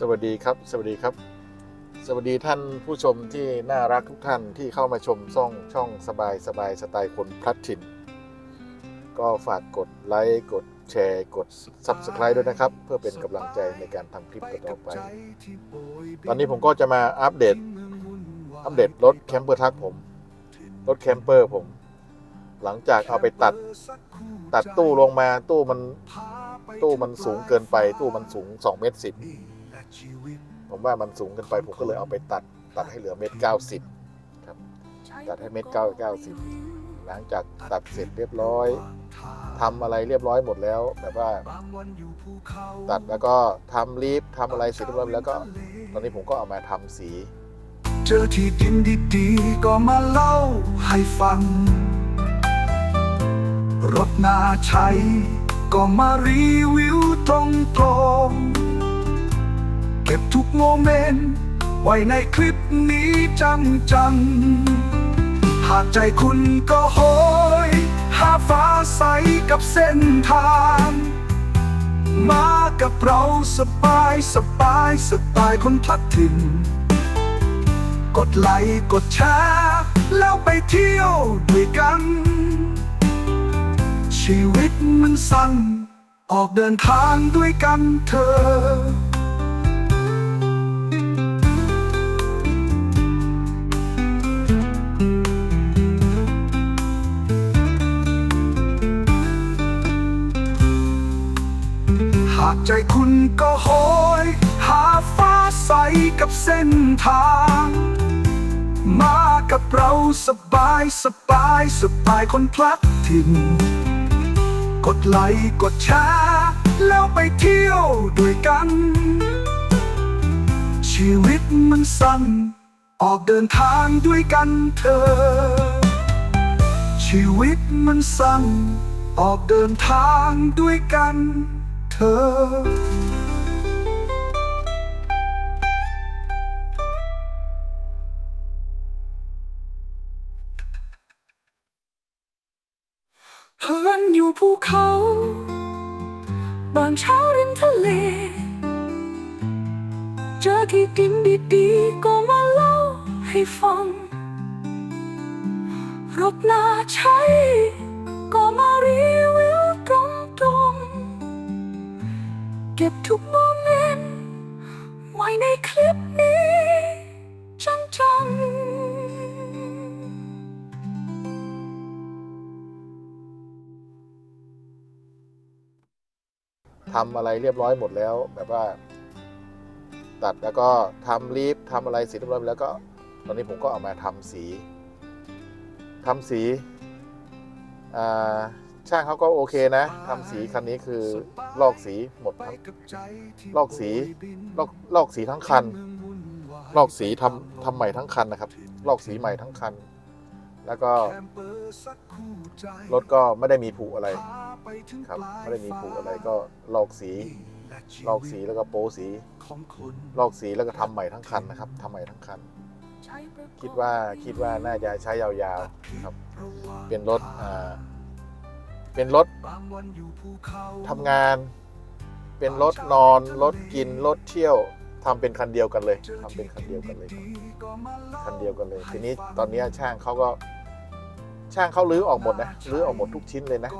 สวัสดีครับ สวัสดีครับ สวัสดีท่านผู้ชมที่น่ารักทุกท่านที่เข้ามาชมช่องช่องสบายสบายสไตล์คนพลัดถิ่น ก็ฝากกดไลค์กดแชร์กด Subscribe ด้วยนะครับ เพื่อเป็นกำลังใจในการทำคลิปต่อไป ตอนนี้ผมก็จะมาอัปเดต อัปเดตรถแคมเปอร์ทักผม รถแคมเปอร์ผม หลังจากเอาไปตัด ตัดตู้ลงมาตู้มัน ตู้มันสูงเกินไป ตู้มันสูง 2 เมตรสิบ ผมว่ามันสูงเกินไปผมก็เลยเอาไปตัดตัดให้เหลือเมตรเก้าสิบครับตัดให้เมตรเก้าเก้าสิบหลังจากตัดเสร็จเรียบร้อยทำอะไรเรียบร้อยหมดแล้วแบบว่า ตัดแล้วก็ทำลีฟทำอะไรเสร็จเรียบร้อยแล้วก็ ตอนนี้ผมก็เอามาทำสี เจอที่ดินดีๆก็มาเล่าให้ฟัง รถนาใช้ก็มารีวิวตรงๆ เก็บทุกโมเมนต์ไว้ในคลิปนี้จังจังๆหากใจคุณก็โหยหาฟ้าใสกับเส้นทาง มากับเราสบายสบายสไตล์คนพลัดถิ่น กดไลค์กดแชร์แล้วไปเที่ยวด้วยกัน ชีวิตมันสั้นออกเดินทางด้วยกันเธอ ก็โหย หาฟ้าใสกับเส้นทาง มากับเราสบายสบายสบายคนพลัดถิ่น กดไลค์กดแชร์แล้วไปเที่ยวด้วยกัน ชีวิตมันสั้น ออกเดินทางด้วยกันเธอชีวิตมันสั้นออกเดินทางด้วยกัน เธอเพื่อนอยู่ภูเขา บานเช้าริมทะเล เจอที่ดินดีๆก็มาเล่าให้ฟังรถน่าใช้ ก็บทุกโมเมนต์ไว้ในคลิปนี้จังๆทำอะไรเรียบร้อยหมดแล้ว แบบว่า ตัดแล้วก็ทำลีฟทำอะไรเสร็จเรียบร้อยแล้วก็ ตอนนี้ผมก็เอามาทำสีทำสีอ่า ช่างเขาก็โอเคนะทำสีคันนี้คือลอกสีหมดทั้งลอกสีลอกลอกสีทั้งคัน ลอกสีทำทำใหม่ทั้งคันนะครับ ลอกสีใหม่ทั้งคัน แล้วก็รถก็ไม่ได้มีผุอะไรครับ ไม่ได้มีผุอะไรก็ลอกสีลอกสีแล้วก็โป๊สี ลอกสีแล้วก็ทำใหม่ทั้งคันนะครับทำใหม่ทั้งคัน คิดว่าคิดว่าน่าจะใช้ยาวๆครับ เป็นรถอ่า เป็นรถทำงาน เป็นรถนอน รถกิน รถเที่ยวทำเป็นคันเดียวกันเลยทำเป็นคันเดียวกันเลยคันเดียวกันเลย ทีนี้ตอนนี้ช่างเขาก็ช่างเขาลื้อออกหมดนะลื้อออกหมดทุกชิ้นเลยนะ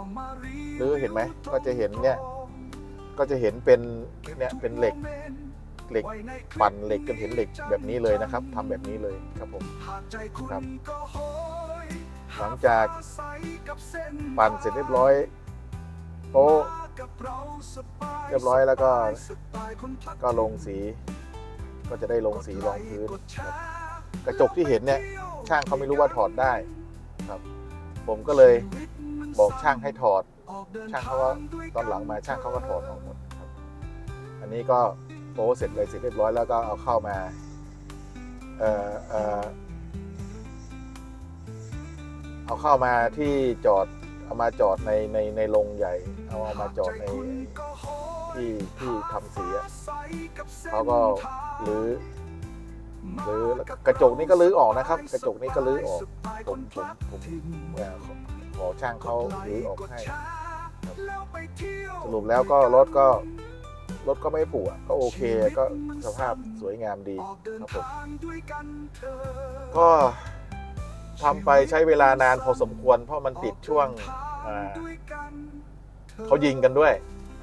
ลื้อเห็นไหมก็จะเห็นเนี่ยก็จะเห็นเป็นเนี่ยเป็นเหล็กเหล็กปั่นเหล็กจนเห็นเหล็กแบบนี้เลยนะครับทำแบบนี้เลยครับผมครับ หลังจากปั่นเสร็จเรียบร้อยโป๊ะเรียบร้อยแล้วก็ก็ลงสีก็จะได้ลงสีรองพื้นกระจกที่เห็นเนี่ยช่างเขาไม่รู้ว่าถอดได้ครับ ผมก็เลยบอกช่างให้ถอด ช่างเขาก็ตอนหลังมาช่างเขาก็ถอดออกหมดครับ อันนี้ก็โป๊เสร็จเลยเสร็จเรียบร้อยแล้วก็เอาเข้ามาเอ่อเอ่อ เอาเข้ามาที่จอดเอามาจอดในในในโรงใหญ่ เอาเอามาจอดในที่ที่ทำสีอะเขาก็รื้อรื้อกระจกนี้ก็รื้อออกนะครับ กระจกนี้ก็รื้อออกผมผมผมเอ่อขอช่างเขารื้อออกให้สรุปแล้วก็รถก็รถก็ไม่ผุอะก็โอเคก็สภาพสวยงามดีครับผมก็ ทำไปใช้เวลานานพอสมควร เพราะมันติดช่วงอ่าด้วยกันถอะเขายิงกันด้วย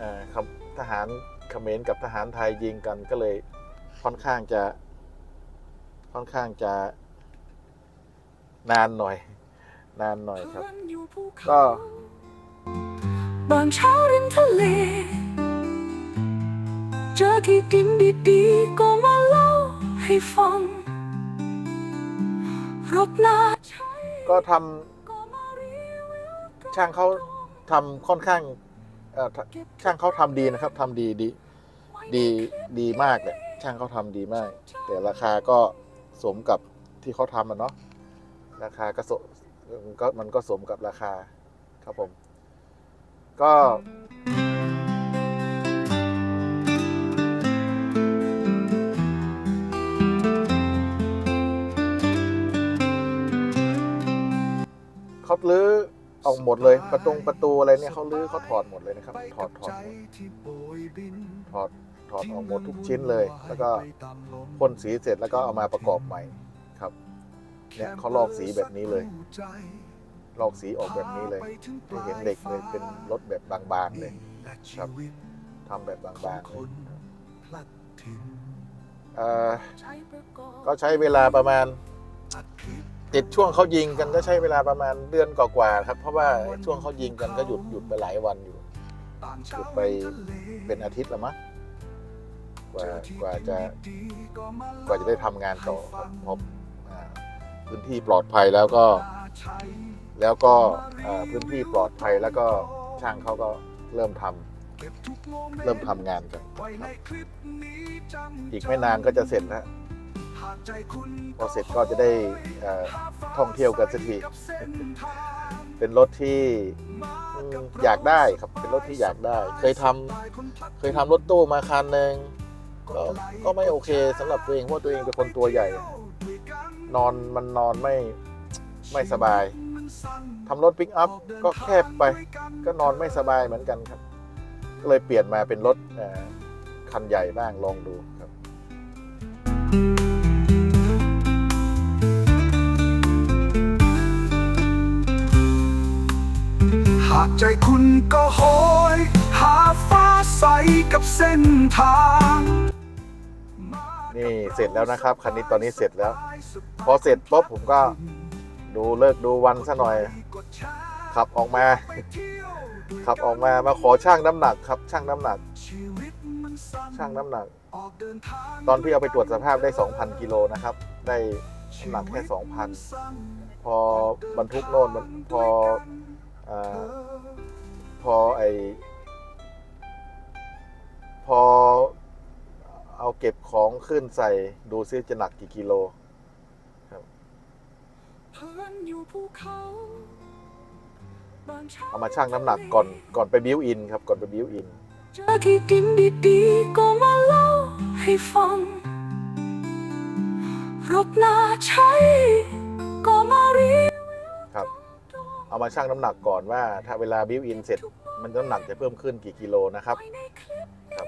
อ่าครับทหารเขมรกับทหารไทยยิงกันก็เลยค่อนข้างจะ ค่อนข้างจะ นานหน่อย นานหน่อยครับเพื่อนอยู่ภูเขาก็ บางเช้าริมทะเล เจอที่ดินดีๆก็มาเล่าให้ฟังรบหน้าใช้ ก็ทำก็มาช่างเขาทำค่อนข้างช่างเขาทำดีนะครับทำดีดีดีดีมากเลยช่างเขาทำดีมาก แต่ราคาก็สมกับที่เขาทำอะเนาะราคาก็สมก็มันก็สมกับราคาครับผม ก็ ออกหมดเลยประตงประตูอะไรเนี่ยเขาลื้อเขาถอดหมดเลยนะครับ ถอดถอดถอดถอดออกหมดทุกชิ้นเลย แล้วก็พ่นสีเสร็จแล้วก็เอามาประกอบใหม่ครับ เนี่ยเขาลอกสีแบบนี้เลย ลอกสีออกแบบนี้เลยจะเห็นเหล็กเลยเป็นรถแบบบางๆเลยครับทำแบบบางๆเลยเอ่อก็ใช้เวลาประมาณ ติดช่วงเขายิงกันก็ใช้เวลาประมาณเดือนกว่าๆครับ เพราะว่าช่วงเขายิงกันก็หยุดหยุดไปหลายวันอยู่หยุดไปเป็นอาทิตย์ละมั้งกว่ากว่าจะกว่าจะได้ทำงานต่อครับพราะอ่าพื้นที่ปลอดภัยแล้วก็ แล้วก็พื้นที่ปลอดภัยแล้วก็ช่างเขาก็เริ่มทำเริ่มทำงานกันอีกไม่นานก็จะเสร็จแล้ว พอเสร็จก็จะได้ท่องเที่ยวกันสักที เป็นรถที่อยากได้ครับ เป็นรถที่อยากได้ เคยทำเคยทำรถตู้มาคันหนึ่งก็ก็ไม่โอเคสำหรับตัวเองเพราะตัวเองเป็นคนตัวใหญ่ นอนมันนอนไม่ไม่สบายทำรถปิกอัพก็แคบไป ก็นอนไม่สบายเหมือนกันครับ ก็เลยเปลี่ยนมาเป็นรถคันใหญ่บ้างลองดูากใจคุณก็โหย หาฟ้าใสกับเส้นทางนี่เสร็จแล้วนะครับ คันนี้ตอนนี้เสร็จแล้ว พอเสร็จปุ๊บผมก็ดูเลิกดูวันซะหน่อย ขับออกมา ขับออกมามาขอช่างน้ำหนักครับช่างน้ำหนัก ช่างน้ำหนัก ตอนที่เอาไปตรวจสภาพได้ 2,000 กิโลนะครับ ได้น้ำหนักแค่ 2,000 พอบรรทุกโน่นพออา พอไอพอเอาเก็บของขึ้นใส่ดูซิจะหนักกี่กิโลครับเอามาชั่งน้ำหนักก่อนก่อนไปบิวอินครับก่อนไปบิวอินเจอที่ดินดีๆก็มาเล่าให้ฟังรบหน้าใช้ก็มารี เอามาชั่งน้ำหนักก่อนว่าถ้าเวลาบิวอินเสร็จ มันน้ำหนักจะเพิ่มขึ้นกี่กิโลนะครับไว้ในคลิปครับ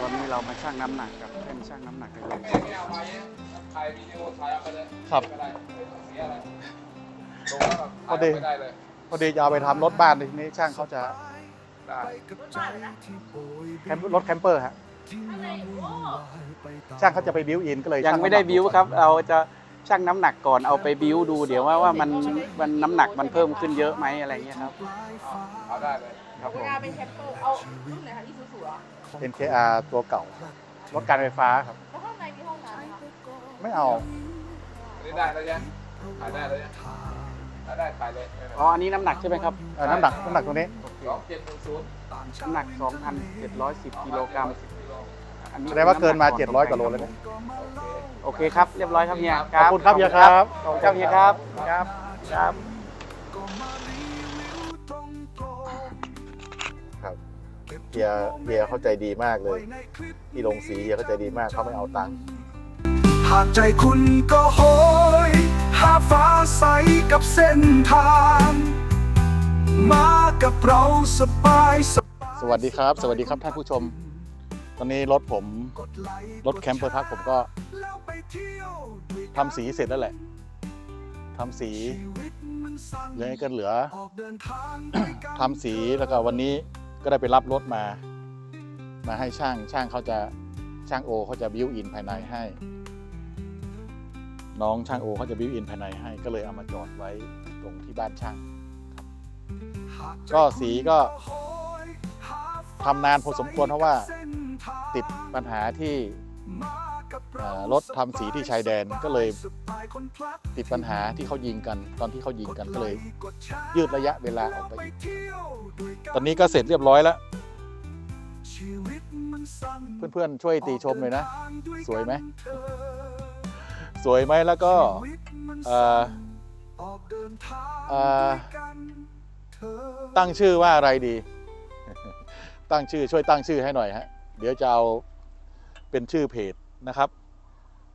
ตอนนี้เรามาชั่งน้ำหนักกับแท่นชั่งน้ำหนักกันเลยครับพอดีพ อดีจะเอาไปทำรถบ้านทีนี้ช่างเขาจะไปกับใจที่โปรยแคมป์รถแคมเปอร์ฮะช่างเขาจะไปบิวอินก็เลยยังชั่ไม่ได้น้ำหนักบิวครับ เราจะชั่งน้ำหนักก่อนเอาไปบิวดูเดี๋ยวว่าว่ามันมันน้ำหนักมันเพิ่มขึ้นเยอะไหมอะไรเงี้ยครับเอาได้เลยครับผมเวลาเป็นแคปเปอร์เอารุ่นไหนคะอีซูซูเหรอ NKR ตัวเก่ารถการไฟฟ้าครับแล้วข้างในมีห้องน้ำไหมคะไม่เอาอันนี้ได้แล้วยังถ่ายได้แล้วยัง ถ่ายได้ถ่ายเลยอ๋ออันนี้น้ำหนักใช่ไหมครับเอ่อน้ำหนักน้ำหนักตัวนี้ สองเจ็ดหนึ่งศูนย์น้ำหนัก 2,710กิโลกรัมอันนี้แสดงว่าเกินมา 700กว่าโลแล้วเนี่ยโอเคครับ เรียบร้อยครับเฮียขอบคุณครับเฮียครับขอบคุณครับเฮียครับ ครับครับครับเฮียเฮียเข้าใจดีมากเลย ที่ลงสีเฮียเข้าใจดีมากเขาไม่เอาตังค์หากใจคุณก็โหย หาฟ้าใสกับเส้นทาง มากับเราสบายสบายสวัสดีครับ สวัสดีครับท่านผู้ชม ตอนนี้รถผมรถแคมเปอร์พักผมก็ทำสีเสร็จแล้วแหละทำสีชีวิตมันสั้นเลือก็เหลือทำสีแล้วก็วันนี้ก็ได้ไปรับรถมา มาให้ช่างช่างเขาจะช่างโอเขาจะบิวอินภายในให้ น้องช่างโอเขาจะบิวอินภายในให้ก็เลยเอามาจอดไว้ตรงที่บ้านช่างก็สีก็ทำนานพอสมควรเพราะว่าติดปัญหาที่เอ่อรถทำสีที่ชายแดนก็เลยติดปัญหาที่เขายิงกัน ตอนที่เขายิงกันก็เลย ยืดระยะเวลาออกไปอีกตอนนี้ก็เสร็จเรียบร้อยแล้ว เพื่อนๆช่วยตีชมหน่อยนะ สวยไหม สวยไหมแล้วก็ตั้งชื่อว่าอะไรดี ตั้งชื่อช่วยตั้งชื่อให้หน่อยฮะ เดี๋ยวจะเอาเป็นชื่อเพจนะครับ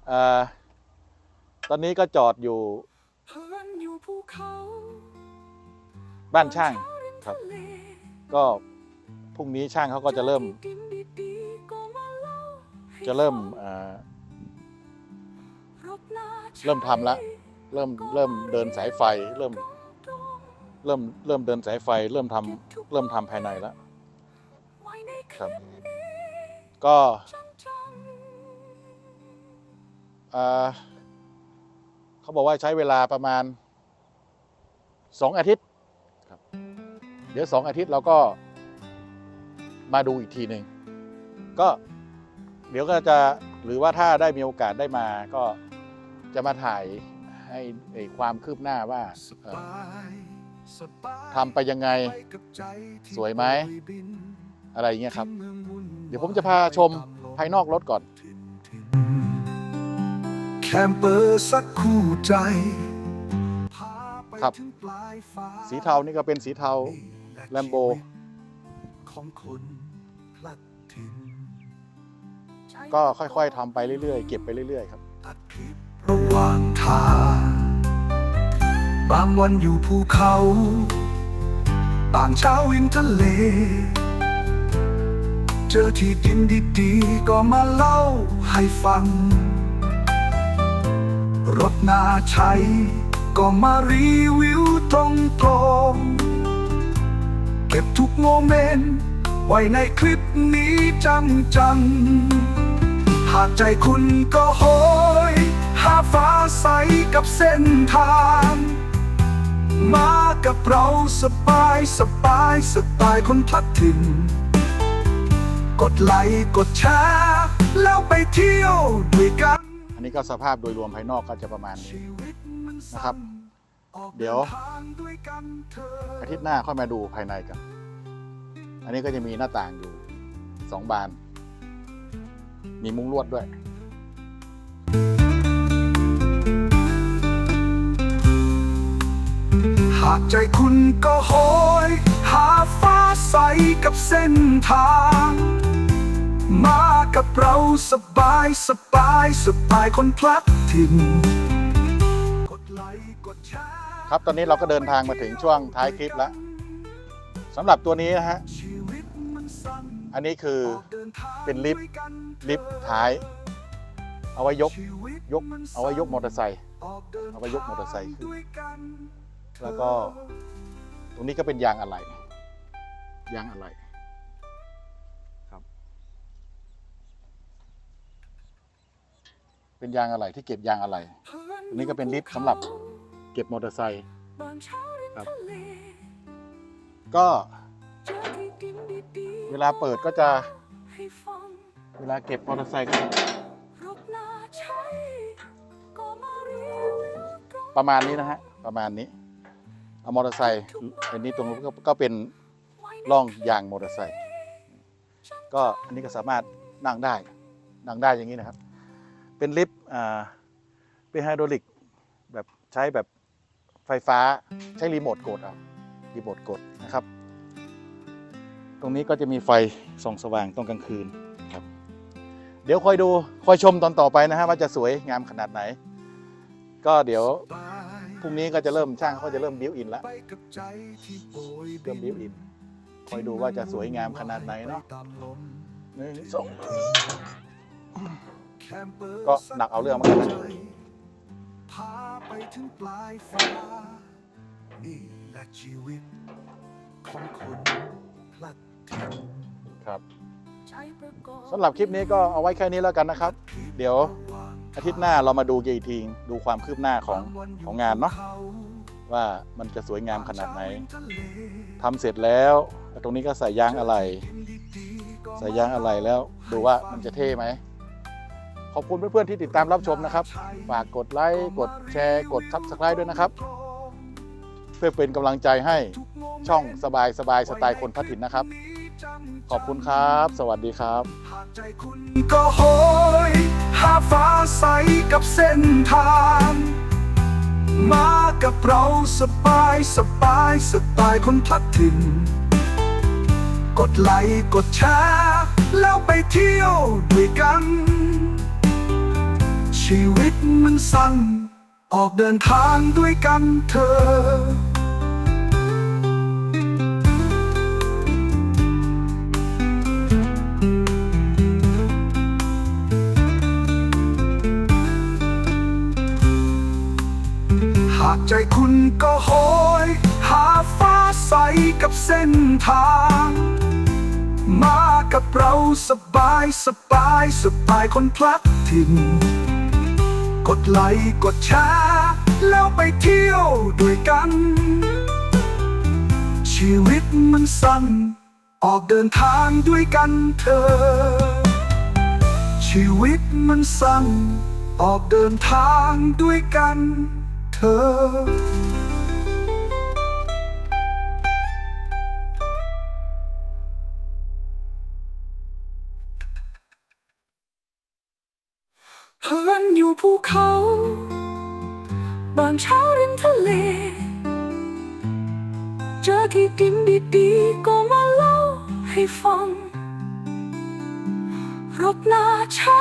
เอ่อตอนนี้ก็จอดอยู่บ้านช่างครับ ก็พรุ่งนี้ช่างเขาก็จะเริ่ม จะเริ่ม เริ่มทำละเริ่มเริ่มเดินสายไฟ เริ่ม เริ่มเริ่มเดินสายไฟ เริ่มทำเริ่มทำภายในแล้วครับก็เอ่อเขาบอกว่าใช้เวลาประมาณสองอาทิตย์ครับเดี๋ยวสองอาทิตย์เราก็มาดูอีกทีหนึ่งก็เดี๋ยวก็จะหรือว่าถ้าได้มีโอกาสได้มาก็ จะมาถ่ายให้ไอ้ความคืบหน้าว่าเอ่อทำไปยังไงสวยไหมอะไรอย่างเงี้ยครับ เดี๋ยวผมจะพาชมภายนอกรถก่อน แคมเปอร์สักคู่ใจพาไปครับถึงปลายฟ้าสีเทานี่ก็เป็นสีเทาแลมโบของคนพลัดถิ่นก็ค่อยๆทำไปเรื่อยๆ เก็บไปเรื่อยๆ ครับตัดคลิประห ว่า บางวันอยู่ภูเขา บางเช้าวินทะเล เจอที่ดินดีๆ ก็มาเล่าให้ฟัง รถนาใช้ก็มารีวิวตรงๆเก็บทุกโมเมนต์ไว้ในคลิปนี้จังจังๆหากใจคุณก็โหยาฟ้าใสกับเส้นทาง มากับเราสบายสบายสไตล์คนพลัดถิ่น กดไลค์กดแชร์แล้วไปเที่ยวด้วยกัน อันนี้ก็สภาพโดยรวมภายนอกก็จะประมาณนี้ ชีวิตมันะสั้ครับเดี๋ยว ทางด้วยกันเถอะ อาทิตย์หน้าค่อยมาดูภายในกัน อันนี้ก็จะมีหน้าต่างอยู่สองบาน มีมุ้งลวดด้วย หากใจคุณก็โหย หาฟ้าใสกับเส้นทาง มากับเราสบายสบายสบายคนพลัดถิ่นกดไลค์กดแชร์ครับตอนนี้เราก็เดินทางมาถึงช่วงท้ายคลิปแล้วสำหรับตัวนี้นะฮะ ชีวิตมันสั้นอันนี้คือออกดิทางเป็นลิฟต์ ด้วยกันลิฟต์ท้าย เอาไว้ยก ชีวิตยก มันเอาไว้ยกมอเตอร์ไซค์ ออกดินเอาไว้ยกมอเตอร์ไซค์ขึ้น ด้วยกัน แล้วก็ ตรงนี้ก็เป็นยางอะไหล่ยางอะไหล่ครับ เป็นยางอะไหล่ที่เก็บยางอะไหล่อันนี้ก็เป็นลิฟต์สำหรับเก็บมอเตอร์ไซค์ครับ ก็เวลาเปิดก็จะ เวลาเก็บมอเตอร์ไซค์ก็ประมาณนี้นะฮะ ประมาณนี้ เอามอเตอร์ไซค์อันนี้ตรงนู้ก็เป็นร่องยางมอเตอร์ไซค์ก็อันนี้ก็สามารถนั่งได้นั่งได้อย่างนี้นะครับ เป็นลิฟต์อ่าเป็นไฮดรอลิกแบบใช้แบบไฟฟ้าใช้รีโมทกดเอารีโมทกดนะครับ ตรงนี้ก็จะมีไฟส่องสว่างตรงกลางคืนครับ เดี๋ยวคอยดูคอยชมตอนต่อไปนะฮะว่าจะสวยงามขนาดไหน ก็เดี๋ยว พรุ่งนี้ก็จะเริ่มช่างเขาจะเริ่มบิวอินแล้วไปกับใจที่โบยเริ่มบิวอินคอยดูว่าจะสวยงามขนาดไหนเนาะตามลมหนึ่งสองแคมเปอร์ก็หนักเอาเรื่องเหมือนกันนะพาไปถึงปลายฟ้านี่แหละชีวิตของคนพลัดถิ่นครับสำหรับคลิปนี้ก็เอาไว้แค่นี้แล้วกันนะครับ เดี๋ยว อาทิตย์หน้าเรามาดูกันอีกทีดูความคืบหน้าของของงานเนาะว่ามันจะสวยงามขนาดไหนทำเสร็จแล้วตรงนี้ก็ใส่ยางอะไร ใส่ยางอะไรแล้วดูว่ามันจะเท่ไหมขอบคุณเพื่อนๆที่ติดตามรับชมนะครับ ฝากกดไลค์กดแชร์กด Subscribe ด้วยนะครับ เพื่อเป็นกำลังใจให้ช่องสบายสบายสไตล์คนพัดถิ่นนะครับ ขอบคุณครับ สวัสดีครับหากใจคุณก็โหยหาฟ้าใสกับเส้นทาง มากับเราสบายสบายสไตล์คนพลัดถิ่นกดไลค์กดแชร์แล้วไปเที่ยวด้วยกัน ชีวิตมันสั้นออกเดินทางด้วยกันเถอะากใจคุณก็โหย หาฟ้าใสกับเส้นทาง มากับเราสบายสบายสบายคนพลัดถิ่น กดไลค์กดแชร์แล้วไปเที่ยวด้วยกัน ชีวิตมันสั้น ออกเดินทางด้วยกันเถอะชีวิตมันสั้นออกเดินทางด้วยกัน ธอเพื่อนอยู่ภูเขา บางเช้าริมทะเล เจอที่ดินดีๆ ก็มาเล่าให้ฟังรบหน้าใช้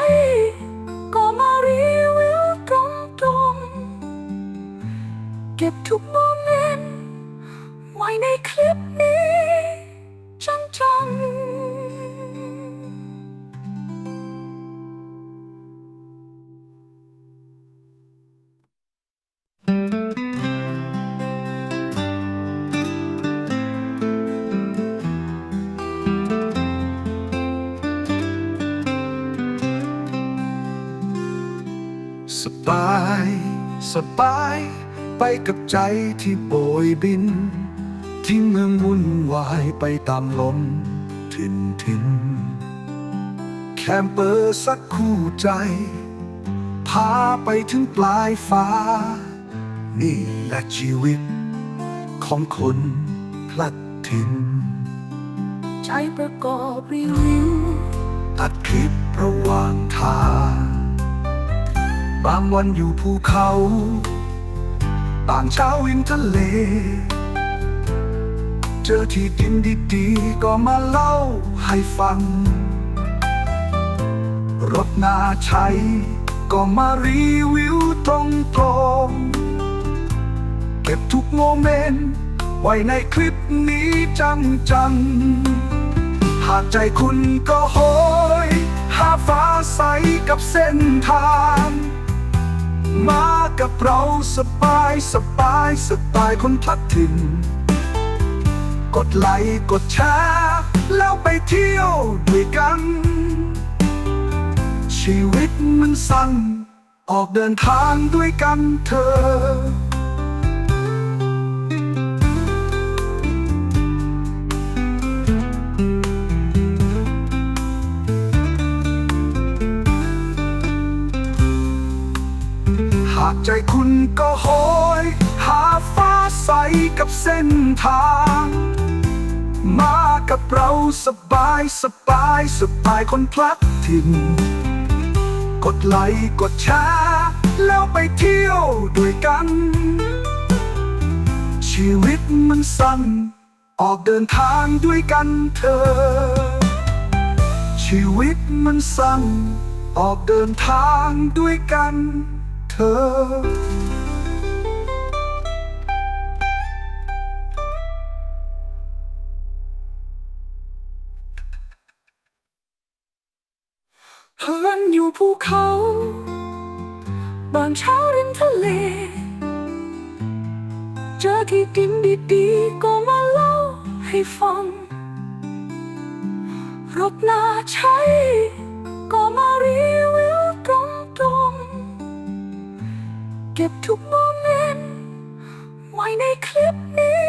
ก็มารีว เก็บทุกโมเมนต์ไว้ในคลิปนี้จังๆสบาย สบาย ไปกับใจที่โบยบิน ที่เมืองวุ่นวายไปตามลมถิ่นถิ่นแคมเปอร์สักคู่ใจ พาไปถึงปลายฟ้า นี่แหละชีวิต ของคนพลัดถิ่นใช้ประกอบรีวิวตัดคลิประหว่างทาง บางวันอยู่ภูเขาบางเช้าวินทะเล เจอที่ดินดีๆ ก็มาเล่าให้ฟัง รถนาใช้ก็มารีวิวตรงๆเก็บทุกโมเมนต์ ไว้ในคลิปนี้จังๆหากใจคุณก็โหยหาฟ้าใสกับเส้นทาง มากับเราสบายสบายสไตล์คนพลัดถิ่น กดไลค์กดแชร์แล้วไปเที่ยวด้วยกัน ชีวิตมันสั้นออกเดินทางด้วยกันเถอะ ใจคุณก็โหย หาฟ้าใสกับเส้นทาง มากับเราสบายสบายสบายคนพลัดถิ่น กดไลค์กดแชร์แล้วไปเที่ยวด้วยกัน ชีวิตมันสั้น ออกเดินทางด้วยกันเธอชีวิตมันสั้นออกเดินทางด้วยกัน อ เพื่อนอยู่ภูเขา บานเช้าริมทะเล เจอที่ดินดีๆ ก็มาเล่าให้ฟังรถน่าใช้ก็มาเรีวิ เก็บทุกโมเมนต์ไว้ในคลิปนี้